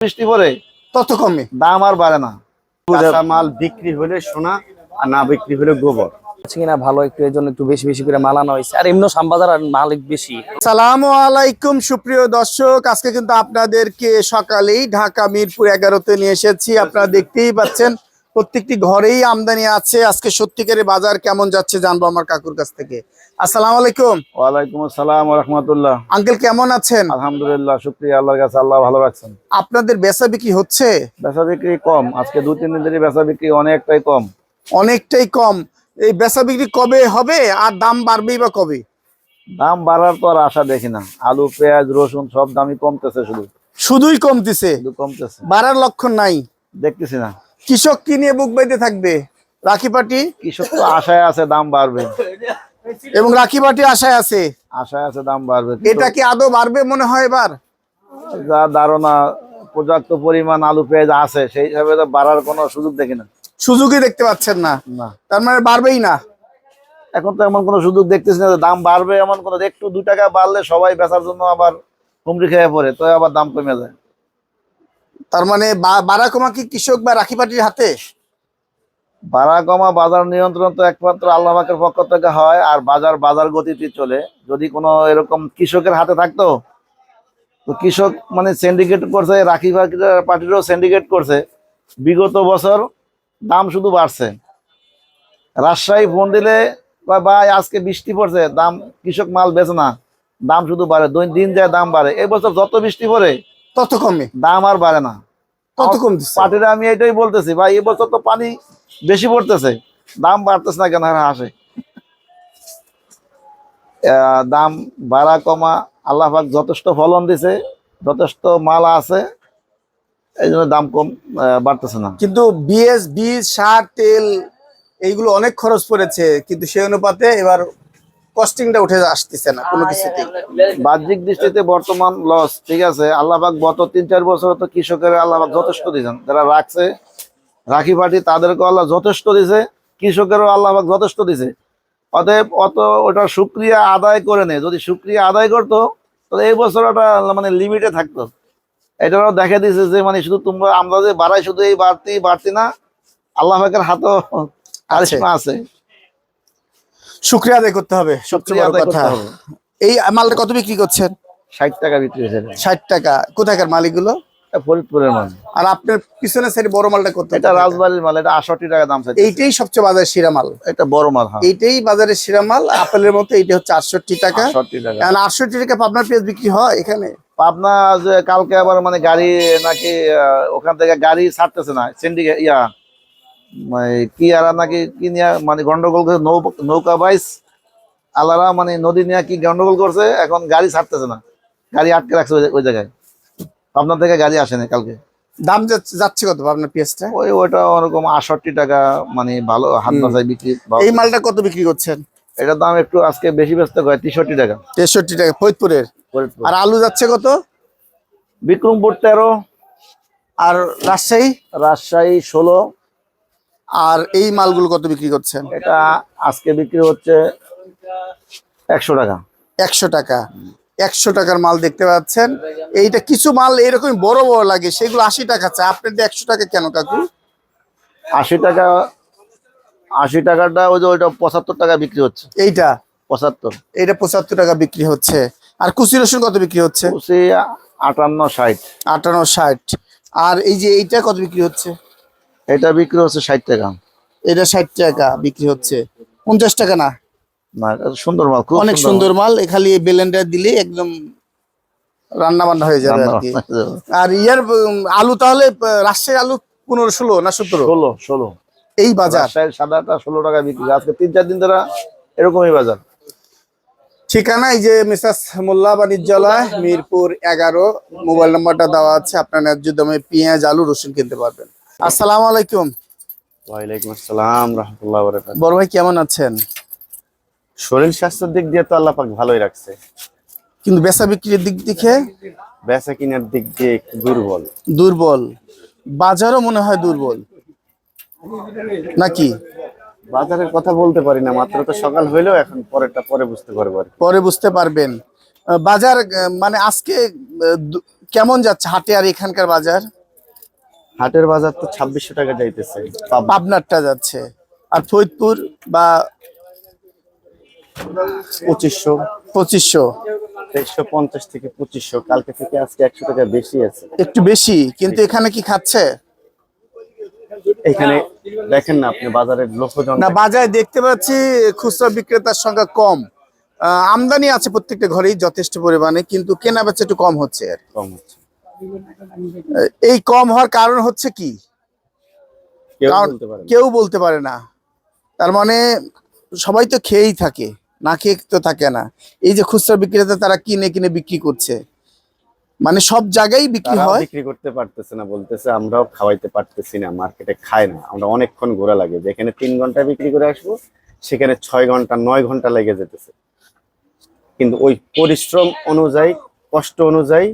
বৃষ্টি পরে? তত কমে দাম আর বাড়ে না। কাঁচা মাল বিক্রি হলে সোনা আর না বিক্রি হলে গোবর। কিনা ভালো একটু এর জন্য একটু বেশি বেশি করে মালানো হয়েছে। আর এমনি সামবাজার আর মালিক বেশি। সালাম আলাইকুম সুপ্রিয় দর্শক। আজকে কিন্তু আপনাদেরকে সকালেই ঢাকা মিরপুর এগারোতে নিয়ে এসেছি। আপনারা দেখতেই পাচ্ছেন প্রত্যেকটি ঘরেই আমদানি আছে। আজকে সত্যিকারের বাজার কেমন যাচ্ছে জানব আমার কাকুর কাছ থেকে। আসসালামু আলাইকুম। ওয়ালাইকুম আসসালাম রহমতুল্লাহ। আঙ্কেল কেমন আছেন? আলহামদুলিল্লাহ শুক্রিয়া আল্লাহর কাছে আল্লাহ ভালো রাখছেন। আপনাদের বেচা বিক্রি হচ্ছে? বেচা বিক্রি কম। আজকে দু তিন দিন ধরে বেচা বিক্রি অনেকটাই কম। অনেকটাই কম। এই বেচা বিক্রি কবে হবে? আর দাম বাড়বেই বা কবে? দাম বাড়ার তো আর আশা দেখি না। আলু পেঁয়াজ রসুন সব দামই কমতেছে শুধু। শুধুই কমতেছে? শুধু কমতেছে। বাড়ার লক্ষণ নাই? দেখতেছি না। কৃষক কি নিয়ে বুক বাইতে থাকবে? রাখি পাটি? কৃষক তো আশায় আছে দাম বাড়বে। এবং রাখি পাটি আশায় আছে? আশায় আছে দাম বাড়বে। এটা কি আদৌ বাড়বে মনে হয় এবার? যা ধারণা পর্যাপ্ত পরিমাণ আলু পেঁয়াজ আছে সেই হিসাবে তো বাড়ার কোনো সুযোগ দেখি না। সুযোগই দেখতে পাচ্ছেন না। তার মানে বাড়বেই না। এখন তো এমন কোনো সুযোগ দেখতেছি না দাম বাড়বে এমন কোনো একটু দু টাকা বাড়লে সবাই বেচার জন্য আবার হুমড়ি খেয়ে পড়ে তো আবার দাম কমে যায়। তার মানে বা- বাড়া কি কৃষক বা রাখি পাটির হাতে? বাড়া কমা বাজার নিয়ন্ত্রণ তো একমাত্র আল্লাহ পাকের পক্ষ থেকে হয়, আর বাজার বাজার গতিতে চলে। যদি কোনো এরকম কৃষকের হাতে থাকতো, তো কৃষক মানে সিন্ডিকেট করছে, রাখি পার্টিরও সিন্ডিকেট করছে। বিগত বছর দাম শুধু বাড়ছে। রাজশাহী ফোন দিলে ভাই, আজকে বৃষ্টি পড়ছে, দাম, কৃষক মাল বেচে না, দাম শুধু বাড়ে, দৈন- যায় দাম বাড়ে। এই বছর যত বৃষ্টি পড়ে তত কমে? দাম আর বাড়ে না। তত কমতেছে? পার্টিরা আমি এটাই বলতেছি ভাই এবছর তো পানি বেশি পড়তেছে। দাম বাড়তেছে না কেন? হাসে আহ, দাম বাড়া কমা আল্লাহ পাক যথেষ্ট ফলন দিছে যথেষ্ট মাল আছে এই জন্য দাম কম বাড়তেছে না। কিন্তু বিএস বীজ সার তেল এইগুলো অনেক খরচ পড়েছে কিন্তু সেই অনুপাতে এবার কস্টিংটা উঠে আসতেছে না কোনো কিছুতেই। বাহ্যিক দৃষ্টিতে বর্তমান লস ঠিক আছে? আল্লাহ পাক গত তিন চার বছর তো কৃষকের আল্লাহবাক যথেষ্ট দিয়েছেন। যারা রাখছে রাখি পাটি তাদেরকে আল্লাহ যথেষ্ট দিছে কৃষকেরও আল্লাহবাক যথেষ্ট দিছে অতএব অত ওটা সুক্রিয়া আদায় করে নেই যদি সুক্রিয়া আদায় করতো তাহলে এই বছর ওটা মানে লিমিটে থাকতো। এটাও দেখে দিছে যে মানে শুধু তোমরা আমরা যে বাড়াই শুধু এই বাড়তি বাড়তি না আল্লাহ পাকের হাতও আছে। শুক্রিয়া আদায় করতে হবে সবচেয়ে বড় কথা। এই মালটা কত বিক্রি করছেন? ষাট টাকা বিক্রি হয়েছে। ষাট টাকা। কোথাকার মালিকগুলো এটা ফরিদপুরের মাল। আর আপনার পিছনে সাইড বড় মালটা কত? এটা রাজবাড়ির মাল এটা আষট্টি টাকা দাম এইটাই সবচেয়ে বাজারের সেরা মাল। এটা বড় মাল হ্যাঁ। এইটাই বাজারের সেরা মাল। আপেলের মতো এইটা হচ্ছে আটষট্টি টাকা। আটষট্টি টাকা। আটষট্টি টাকা পাবনার পেঁয়াজ বিক্রি হয় এখানে? পাবনা কালকে আবার মানে গাড়ি নাকি ওখান থেকে গাড়ি ছাড়তেছে না সিন্ডিকেট ইয়া। কি আর নাকি কি নিয়ে মানে গন্ডগোল করে নৌ- নৌকা বাইস আলারা মানে নদী নিয়ে কি গন্ডগোল করছে এখন গাড়ি ছাড়তেছে না। গাড়ি আটকে রাখছে ওই- জায়গায়। আপনার থেকে গাড়ি আসেনি কালকে। দাম যাচ্ছে- কত পাবনার পেঁয়াজটা ওই ওটা ওরকম আষট্টি টাকা মানে ভালো হাত বাসায় বিক্রি এই মালটা কত বিক্রি করছেন? এটার দাম একটু আজকে বেশি ব্যস্ত হয় তেষট্টি টাকা। তেষট্টি টাকা ফরিদপুরের? আর আলু যাচ্ছে কত? বিক্রমপুর তেরো। আর রাজশাহী? রাজশাহী ষোলো। আর এই মালগুলো কত বিক্রি করছেন? এটা আজকে বিক্রি হচ্ছে একশো টাকা। একশো টাকা। একশো টাকার মাল দেখতে পাচ্ছেন। এইটা কিছু মাল এরকম বড় বড় লাগে সেগুলো আশি টাকা চায় আপনার একশো টাকা কেন কাকু? আশি টাকা আশি টাকাটা ওই যে ওইটা পঁচাত্তর টাকা বিক্রি হচ্ছে। এইটা? পঁচাত্তর। এইটা পঁচাত্তর টাকা বিক্রি হচ্ছে। আর কুচি রসুন কত বিক্রি হচ্ছে? কুচি আটান্ন ষাট। আটান্ন ষাট। আর এই যে এইটা কত বিক্রি হচ্ছে? এটা বিক্রি হচ্ছে ষাট টাকা। এটা ষাট টাকা বিক্রি হচ্ছে। পঞ্চাশ টাকা না? না সুন্দর মাল খুব অনেক সুন্দর মাল। এ খালি বেলেন্ডার দিলে একদম রান্না বান্না হয়ে যাবে আর কি। আর ইয়ার আলু তাহলে আহ, আলু পনেরো ষোলো না সতেরো? ষোলো ষোলো। এই বাজার? সাদাটা ষোলো টাকা বিক্রি আজকে তিন চার দিন ধরে এরকমই বাজার। ঠিকানা এই যে মিসাস মোল্লা বাণিজ্যালয় মিরপুর এগারো। মোবাইল নাম্বারটা দেওয়া আছে আপনার ন্যায্য দামে পেঁয়াজ আলু রসুন কিনতে পারবেন। আসসালামু আলাইকুম। ওয়ালাইকুম আসসালাম রহমতুল্লাহ বরকাত বড় ভাই কেমন আছেন? শরীর স্বাস্থ্যের দিক দিয়ে তো আল্লাহ পাক ভালোই রাখছে। কিন্তু বেচা বিক্রির দিক দিকে বেচা কিনার দিক দিয়ে একটু দুর্বল। দুর্বল। বাজারও মনে হয় দুর্বল। নাকি? বাজারের কথা বলতে পারি না মাত্র তো সকাল হইলেও এখন পরেরটা পরে বুঝতে পারব আর কি। পরে বুঝতে পারবেন। বাজার আহ, মানে আজকে আহ, দু- কেমন যাচ্ছে হাটে আর এখানকার বাজার? হাটের বাজার তো ছাব্বিশশো টাকা যাইতেছে। পাবনা। পাবনারটা যাচ্ছে। আর ফরিদপুর বা পঁচিশশো। পঁচিশশো। তেইশশো পঞ্চাশ থেকে পঁচিশশো কালকে থেকে আজকে একশো টাকা বেশি আছে। একটু বেশি কিন্তু এখানে কি খাচ্ছে? এখানে দেখেন না আপনি বাজারের লোকজন। না বাজারে দেখতে পাচ্ছি খুচরা বিক্রেতার সংখ্যা কম। আমদানি আছে প্রত্যেকটা ঘরেই যথেষ্ট পরিমাণে কিন্তু কেনা বেচা একটু কম হচ্ছে। আর কম হচ্ছে। এই কম হওয়ার কারণ হচ্ছে কি? কেউ বলতে পারে না। তার মানে সবাই তো খেয়েই থাকে না খেয়ে তো থাকে না। এই যে খুচরা বিক্রেতা তারা কিনে কিনে বিক্রি করছে। মানে সব জায়গায় বিক্রি হয়। বিক্রি করতে পারতেছে না বলতেছে আমরাও খাওয়াইতে পারতেছি না মার্কেটে খায় না। আমরা অনেকক্ষণ ঘোরা লাগে যেখানে তিন ঘণ্টা বিক্রি করে আসব সেখানে ছয় ঘণ্টা নয় ঘণ্টা লেগে যেতেছে। কিন্তু ওই পরিশ্রম অনুযায়ী কষ্ট অনুযায়ী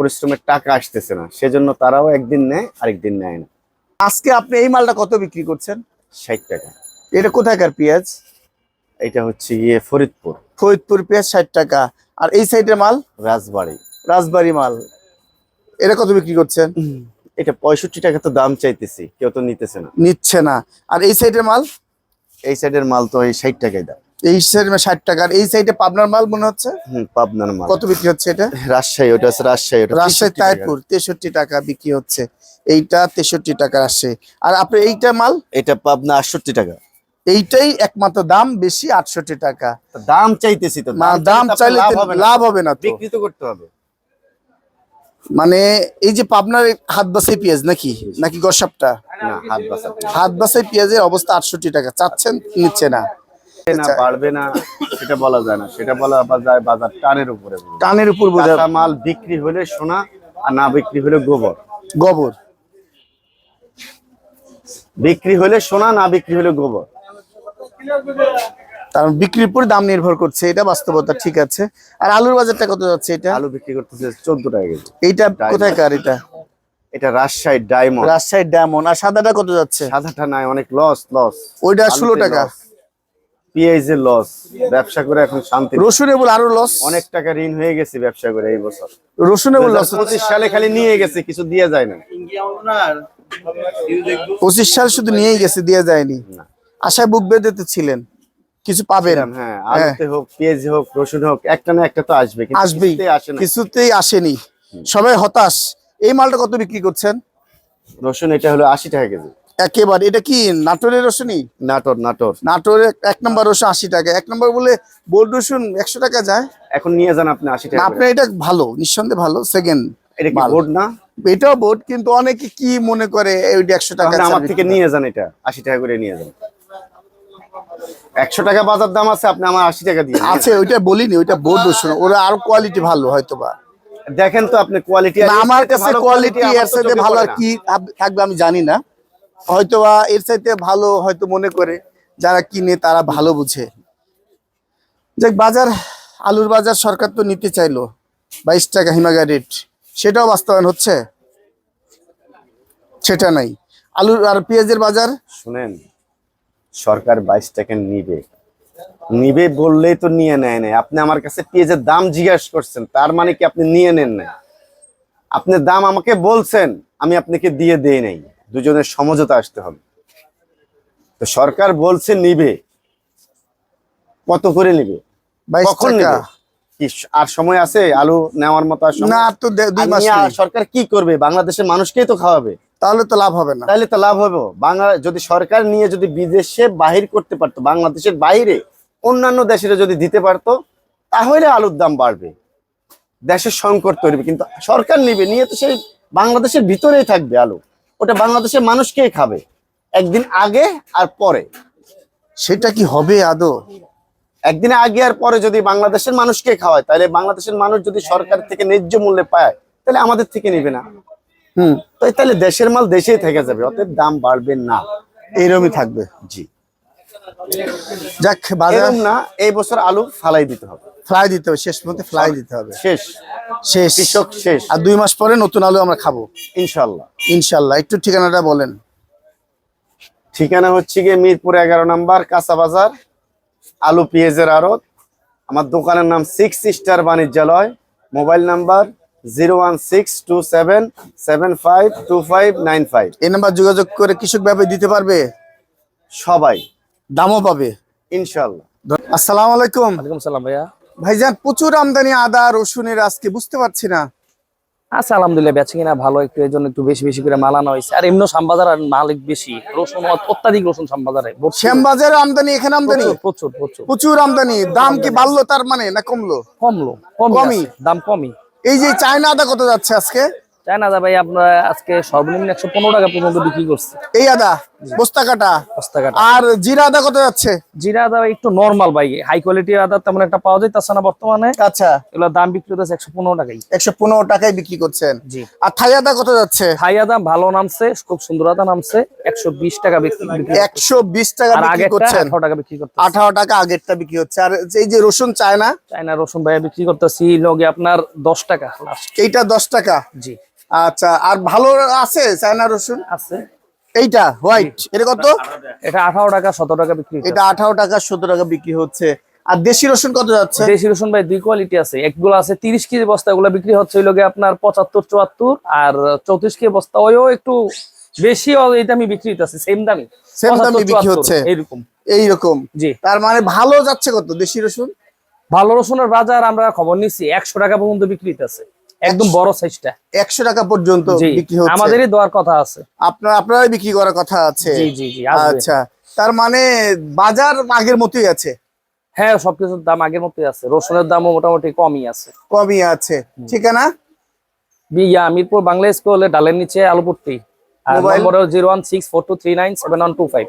পরিশ্রমের টাকা আসতেছে না। সেজন্য তারাও একদিন নেয় আরেকদিন নেয় না। আজকে আপনি এই মালটা কত বিক্রি করছেন? ষাট টাকা। এটা কোথাকার পেঁয়াজ? এটা হচ্ছে ইয়ে ফরিদপুর। ফরিদপুর পেঁয়াজ ষাট টাকা। আর এই সাইডের মাল? রাজবাড়ি। রাজবাড়ি মাল। এটা কত বিক্রি করছেন? এটা পঁয়ষট্টি টাকা তো দাম চাইতেছি কেউ তো নিতেছে না। নিচ্ছে না। আর এই সাইডের মাল? এই সাইডের মাল তো এই ষাট টাকায় দাম। এই সাইডে ষাট টাকা। আর এই সাইডে পাবনার মাল মনে হচ্ছে? পাবনার মাল। কত বিক্রি হচ্ছে এটা? রাজশাহী ওটা আছে রাজশাহী ওটা রাজশাহী তাইপুর তেষট্টি টাকা বিক্রি হচ্ছে। এইটা তেষট্টি টাকা রাজশাহী। আর আপনি এইটা মাল? এটা পাবনা আটষট্টি টাকা। এইটাই একমাত্র দাম বেশি আটষট্টি টাকা। দাম চাইতেছি তো দাম চাইলে লাভ হবে না। লাভ হবে না বিক্রি তো করতে হবে। মানে এই যে পাবনার হাত বাসাই পেঁয়াজ নাকি? নাকি গসাপটা? হাত বাসাই পেঁয়াজের অবস্থা আটষট্টি টাকা। চাচ্ছেন নিচ্ছে না। না বাড়বে না সেটা বলা যায় না। সেটা বলা আবার যায় বাজার টানের উপরে টানের উপর বোঝা মাল বিক্রি হলে সোনা আর না বিক্রি হলে গোবর। গোবর। বিক্রি হলে সোনা না বিক্রি হলে গোবর। তার বিক্রির উপর দাম নির্ভর করছে এটা বাস্তবতা ঠিক আছে। আর আলুর বাজারটা কত যাচ্ছে এটা? আলু বিক্রি করতেছে চোদ্দ টাকা কেজি। এইটা কোথায় কার এটা? এটা রাজশাহী ডায়মন্ড রাজশাহীর ডায়মন্ড আর সাদাটা কত যাচ্ছে? সাদাটা নাই অনেক লস লস ওইটা ষোলো টাকা। পিঁয়াজের লস ব্যবসা করে এখন শান্তি নেই। রসুনেবল আরও লস অনেক টাকা ঋণ হয়ে গেছে ব্যবসা করে এই বছর। রসুনেবল লস পঁচিশ সালে খালি নিয়ে গেছে কিছু দিয়ে যায় না। পঁচিশ সাল শুধু নিয়েই গেছে দিয়ে যায়নি। আশায় বুক বেঁধে ছিলেন কিছু পাবেন। হ্যাঁ আলুতে হোক পেঁয়াজ হোক রসুন হোক একটা না একটা তো আসবে কিন্তু আসবেই কিছুতেই আসে না। কিছুতেই আসেনি। সবাই হতাশ। এই মালটা কত বিক্রি করছেন? রসুন এটা হলো আশি টাকা কেজি। একেবারে এটা কি নাটোরের রসুনই নাটোর নাটোর। নাটোরের এক নম্বর রসুন আশি টাকা। এক নম্বর বলে বোল্ড রসুন একশো টাকা যায়। এখন নিয়ে যান আপনি আশি টাকা আপনার এটা ভালো নিঃসন্দেহে ভালো সেকেন্ড এটা কি বোর্ড না? এটাও বোট কিন্তু অনেকে কি মনে করে ওইটা একশো টাকা আমার থেকে নিয়ে যান এটা আশি টাকা করে নিয়ে যান। একশো টাকা বাজার দাম আছে আপনি আমার আশি টাকা দিয়ে আছে ওইটা বলিনি ওইটা বোর্ড রসুন ওরা আরও কোয়ালিটি ভালো হয়তো বা দেখেন তো আপনি কোয়ালিটি আমার কাছে কোয়ালিটি এর সাথে ভালো আর কি থাক- থাকবে আমি জানি না। হয়তো এর সাথে ভালো হয়তো মনে করে যারা কিনে তারা ভালো বুঝে। যাক, বাজার, আলুর বাজার সরকার তো নিতে চাইলো, বাইশ টাকা হিমাগা রেট। সেটাও বাস্তবায়ন হচ্ছে? সেটা নাই। আলুর আর পেঁয়াজের বাজার? শুনেন, সরকার বাইশ টাকা নিবে। নিবে বললেই তো নিয়ে নেয় নাই। আপনি আমার কাছে পেঁয়াজের দাম জিজ্ঞাসা করছেন, তার মানে কি আপনি নিয়ে নেন না আপনি দাম আমাকে বলছেন, আমি আপনাকে দিয়ে দেই নাই। দুজনের সমঝোতা আসতে হবে। তো সরকার বলছে নিবে। কত করে নিবে? কখন নেবে? আর সময় আছে? আলু নেওয়ার মতো আর না তো দুই মাস সরকার কি করবে? বাংলাদেশের মানুষকেই তো খাওয়াবে। তাহলে তো লাভ হবে না। তাহলে তো লাভ হবে। বাংলা যদি সরকার নিয়ে যদি বিদেশে বাহির করতে পারতো বাংলাদেশের বাইরে অন্যান্য দেশের যদি দিতে পারতো তাহলে আলুর দাম বাড়বে। দেশের সংকট তৈরি কিন্তু সরকার নিবে নিয়ে তো সেই বাংলাদেশের ভিতরেই থাকবে আলু। ওটা বাংলাদেশের মানুষকেই খাবে? একদিন আগে আর পরে। সেটা কি হবে আদৌ? একদিন আগে আর পরে যদি বাংলাদেশের মানুষকে খাওয়ায় তাহলে বাংলাদেশের মানুষ যদি সরকার থেকে ন্যায্য মূল্যে পায় তাহলে আমাদের থেকে নিবে না। হুম। তো তাহলে দেশের মাল দেশেই থেকে যাবে অতএব দাম বাড়বে না। এইরকমই থাকবে জি। যাক বাজার না এই বছর আলু ফালাই দিতে হবে। ফ্লাই দিতে হবে শেষ পর্যন্ত ফ্লাই দিতে হবে। শেষ। শেষ। কৃষক শেষ। আর দুই মাস পরে নতুন আলু আমরা খাব। ইনশাল্লাহ ইনশাল্লাহ একটু ঠিকানাটা বলেন। ঠিকানা হচ্ছে গিয়ে মিরপুর এগারো নাম্বার কাঁচা বাজার আলু পেঁয়াজের আড়ত। আমার দোকানের নাম six star বাণিজ্যালয়। Mobile number zero one six two seven seven five two five nine five. এই নাম্বার যোগাযোগ করে কৃষক ব্যাপারে দিতে পারবে? সবাই। দামও পাবে। ইনশাল্লাহ আসসালামু আলাইকুম। ওয়ালাইকুম সালাম ভাইয়া। ভাইজান প্রচুর আমদানি আদা রসুনের আজকে বুঝতে পারছি না। আচ্ছা আলহামদুলিল্লাহ বেচে কিনা ভালো। একটু এর জন্য একটু বেশি বেশি করে মাল আনা হয়েছে। আর এমনি শ্যামবাজার আর মালিক বেশি। রসুন অত- অত্যাধিক রসুন শ্যামবাজারে। শ্যামবাজারে আমদানি এখানে আমদানি? প্রচুর প্রচুর প্রচুর। আমদানি। দাম কি বাড়লো তার মানে না কমলো? কমলো কমই? দাম কমই। এই যে চায়না আদা কত যাচ্ছে আজকে? চাই না ভাই আপনার আজকে সর্বনিম্ন একশো পনেরো টাকা পর্যন্ত বিক্রি করছে। এই আদা? বস্তা কাটা বস্তা কাটা আর জিরা আদা কত যাচ্ছে? জিরা আদা একটু নর্মাল ভাই। হাই কোয়ালিটির আদা তেমন একটা পাওয়া যায় তাছাড়া বর্তমানে আচ্ছা। দাম বিক্রি একশো পনেরো টাকাই একশো পনেরো টাকায় বিক্রি করছেন। জি। আর থাই আদা কত যাচ্ছে? থাই আদা ভালো নামছে খুব সুন্দর আদা নামছে একশো বিশ টাকা বিক্রি একশো বিশ টাকা বিক্রি করছেন। আঠারো টাকা বিক্রি করতে আঠারো টাকা আগেরটা বিক্রি হচ্ছে। আর এই যে রসুন চায়না? চায়না রসুন ভাইয়া বিক্রি করতেছি লগে আপনার দশ টাকা এইটা দশ টাকা? জি। আচ্ছা আর ভালো আছে চায়না রসুন? আছে। এইটা হোয়াইট এটা কত? এটা আঠারো টাকা সতেরো টাকা বিক্রি এটা আঠারো টাকা সতেরো টাকা বিক্রি হচ্ছে। আর দেশি রসুন কত যাচ্ছে? দেশি রসুন ভাই দুই কোয়ালিটি আছে। একগুলো আছে তিরিশ কেজি বস্তা এগুলো বিক্রি হচ্ছে ওই লগে আপনার পঁচাত্তর চুয়াত্তর। আর চৌত্রিশ কেজি বস্তা ওইও একটু বেশি এই দামি বিক্রি হচ্ছে সেম দামি। Same দামে 75, বিক্রি হচ্ছে। এইরকম। এইরকম। জি। তার মানে ভালো যাচ্ছে কত দেশি রসুন? ভালো রসুনের বাজার আমরা খবর নিচ্ছি একশো টাকা পর্যন্ত বিক্রি হচ্ছে একদম বড় সাইজটা একশো টাকা পর্যন্ত বিক্রি হচ্ছে। আমাদেরই দেওয়ার কথা আছে। আপনার আপনারাই বিক্রি করার কথা আছে। জি জি জি আচ্ছা। তার মানে বাজার আগের মতোই আছে? হ্যাঁ সবকিছুর দাম আগের মতোই আছে। রসুনের দামও মোটামুটি কমই আছে। কমই আছে। ঠিকানা? বিয়া মিরপুর বাংলা স্কুলে ডালের নিচে আলুপুরটি আর number zero one six four two three nine seven one two five.